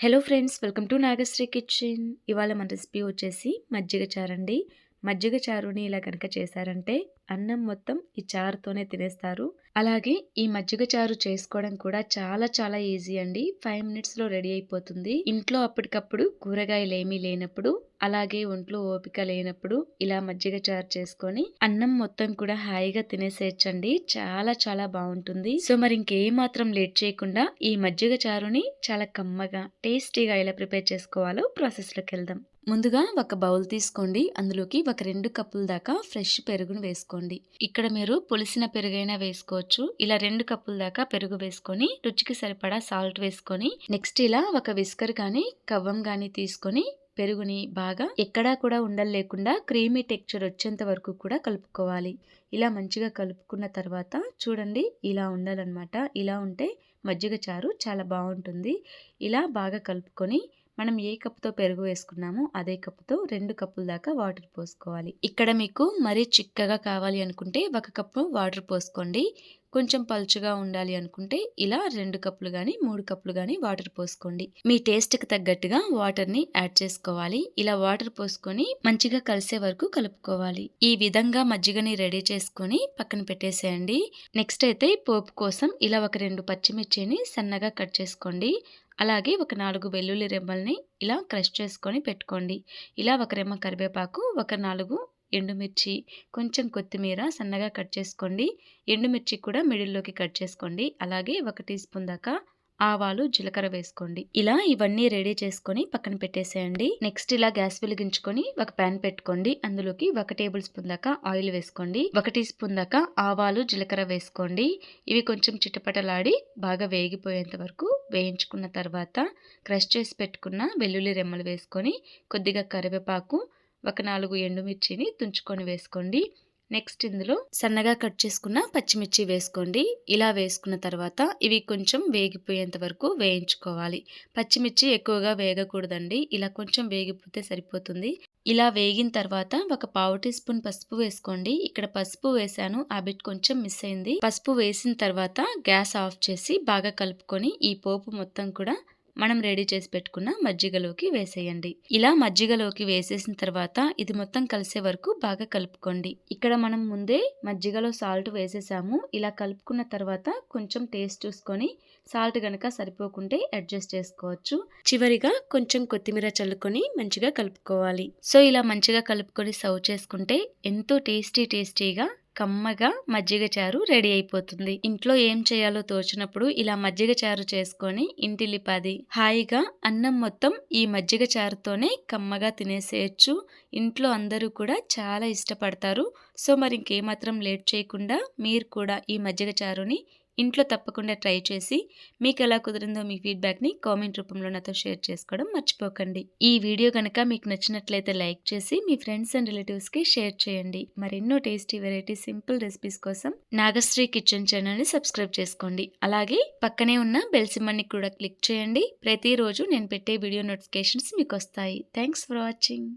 Hello friends welcome to Nagashri kitchen ఇవాళ మన recipe వచ్చేసి మజ్జిగ చారండి. మజ్జిగ చారుని ఇలా కనుక చేశారంటే అన్నం మొత్తం ఈ చారుతోనే తినేస్తారు. అలాగే ఈ మజ్జిగ చారు చేసుకోవడం కూడా చాలా చాలా ఈజీ అండి. ఫైవ్ మినిట్స్లో రెడీ అయిపోతుంది. ఇంట్లో అప్పటికప్పుడు కూరగాయలు ఏమీ లేనప్పుడు అలాగే ఒంట్లో ఓపిక లేనప్పుడు ఇలా మజ్జిగ చారు చేసుకొని అన్నం మొత్తం కూడా హాయిగా తినేసేయచ్చండి. చాలా చాలా బాగుంటుంది. సో మరి ఇంకేమాత్రం లేట్ చేయకుండా ఈ మజ్జిగ చారుని చాలా కమ్మగా టేస్టీగా ఎలా ప్రిపేర్ చేసుకోవాలో ప్రాసెస్లోకి వెళ్దాం. ముందుగా ఒక బౌల్ తీసుకోండి. అందులోకి ఒక రెండు కప్పుల దాకా ఫ్రెష్ పెరుగును వేసుకోండి. ఇక్కడ మీరు పులిసిన పెరుగైనా వేసుకోవచ్చు. ఇలా రెండు కప్పుల దాకా పెరుగు వేసుకొని రుచికి సరిపడా సాల్ట్ వేసుకొని నెక్స్ట్ ఇలా ఒక విస్కర్ కానీ కవ్వం కానీ తీసుకొని పెరుగుని బాగా ఎక్కడా కూడా ఉండలు లేకుండా క్రీమీ టెక్చర్ వచ్చేంత వరకు కూడా కలుపుకోవాలి. ఇలా మంచిగా కలుపుకున్న తర్వాత చూడండి ఇలా ఉండాలన్నమాట. ఇలా ఉంటే మజ్జిగ చారు చాలా బాగుంటుంది. ఇలా బాగా కలుపుకొని మనం ఏ కప్పుతో పెరుగు వేసుకున్నామో అదే కప్పుతో రెండు కప్పుల దాకా వాటర్ పోసుకోవాలి. ఇక్కడ మీకు మరీ చిక్కగా కావాలి అనుకుంటే ఒక కప్పు వాటర్ పోసుకోండి. కొంచెం పలుచుగా ఉండాలి అనుకుంటే ఇలా రెండు కప్పులు కానీ మూడు కప్పులు కానీ వాటర్ పోసుకోండి. మీ టేస్ట్కి తగ్గట్టుగా వాటర్ని యాడ్ చేసుకోవాలి. ఇలా వాటర్ పోసుకొని మంచిగా కలిసే వరకు కలుపుకోవాలి. ఈ విధంగా మజ్జిగని రెడీ చేసుకొని పక్కన పెట్టేసేయండి. నెక్స్ట్ అయితే పోపు కోసం ఇలా ఒక రెండు పచ్చిమిర్చిని సన్నగా కట్ చేసుకోండి. అలాగే ఒక నాలుగు వెల్లుల్లి రెమ్మల్ని ఇలా క్రష్ చేసుకొని పెట్టుకోండి. ఇలా ఒక రెమ్మ కరివేపాకు ఒక నాలుగు ఎండుమిర్చి కొంచెం కొత్తిమీర సన్నగా కట్ చేసుకోండి. ఎండుమిర్చి కూడా మిడిల్లోకి కట్ చేసుకోండి. అలాగే ఒక టీ స్పూన్ దాకా ఆవాలు జీలకర్ర వేసుకోండి. ఇలా ఇవన్నీ రెడీ చేసుకొని పక్కన పెట్టేసేయండి. నెక్స్ట్ ఇలా గ్యాస్ వెలిగించుకొని ఒక ప్యాన్ పెట్టుకోండి. అందులోకి ఒక టేబుల్ స్పూన్ దాకా ఆయిల్ వేసుకోండి. ఒక టీ స్పూన్ దాకా ఆవాలు జీలకర్ర వేసుకోండి. ఇవి కొంచెం చిటపటలాడి బాగా వేగిపోయేంత వరకు వేయించుకున్న తర్వాత క్రష్ చేసి పెట్టుకున్న వెల్లుల్లి రెమ్మలు వేసుకొని కొద్దిగా కరివేపాకు ఒక నాలుగు ఎండుమిర్చిని తుంచుకొని వేసుకోండి. నెక్స్ట్ ఇందులో సన్నగా కట్ చేసుకున్న పచ్చిమిర్చి వేసుకోండి. ఇలా వేసుకున్న తర్వాత ఇవి కొంచెం వేగిపోయేంత వరకు వేయించుకోవాలి. పచ్చిమిర్చి ఎక్కువగా వేగకూడదండి. ఇలా కొంచెం వేగిపోతే సరిపోతుంది. ఇలా వేగిన తర్వాత ఒక పావు టీ స్పూన్ పసుపు వేసుకోండి. ఇక్కడ పసుపు వేసాను. ఆ బిట్ కొంచెం మిస్ అయింది. పసుపు వేసిన తర్వాత గ్యాస్ ఆఫ్ చేసి బాగా కలుపుకొని ఈ పోపు మొత్తం కూడా మనం రెడీ చేసి పెట్టుకున్న మజ్జిగలోకి వేసేయండి. ఇలా మజ్జిగలోకి వేసేసిన తర్వాత ఇది మొత్తం కలిసే వరకు బాగా కలుపుకోండి. ఇక్కడ మనం ముందే మజ్జిగలో సాల్ట్ వేసేసాము. ఇలా కలుపుకున్న తర్వాత కొంచెం టేస్ట్ చూసుకొని సాల్ట్ గనక సరిపోకుంటే అడ్జస్ట్ చేసుకోవచ్చు. చివరిగా కొంచెం కొత్తిమీర చల్లుకొని మంచిగా కలుపుకోవాలి. సో ఇలా మంచిగా కలుపుకొని సర్వ్ చేసుకుంటే ఎంతో టేస్టీ టేస్టీగా కమ్మగా మజ్జిగ చారు రెడీ అయిపోతుంది. ఇంట్లో ఏం చేయాలో తోచినప్పుడు ఇలా మజ్జిగ చారు చేసుకొని ఇంటిలిపాది. హాయిగా అన్నం మొత్తం ఈ మజ్జిగ చారుతోనే కమ్మగా తినేసేయచ్చు. ఇంట్లో అందరూ కూడా చాలా ఇష్టపడతారు. సో మరి ఇంకేమాత్రం లేట్ చేయకుండా మీరు కూడా ఈ మజ్జిగ చారుని ఇంట్లో తప్పకుండా ట్రై చేసి మీకు ఎలా కుదిరిందో మీ ఫీడ్బ్యాక్ని కామెంట్ రూపంలో నాతో షేర్ చేసుకోవడం మర్చిపోకండి. ఈ వీడియో కనుక మీకు నచ్చినట్లయితే లైక్ చేసి మీ ఫ్రెండ్స్ అండ్ రిలేటివ్స్కి షేర్ చేయండి. మరెన్నో టేస్టీ వెరైటీ సింపుల్ రెసిపీస్ కోసం నాగశ్రీ కిచెన్ ఛానల్ని సబ్స్క్రైబ్ చేసుకోండి. అలాగే పక్కనే ఉన్న బెల్ కూడా క్లిక్ చేయండి. ప్రతిరోజు నేను పెట్టే వీడియో నోటిఫికేషన్స్ మీకు వస్తాయి. Thanks for watching.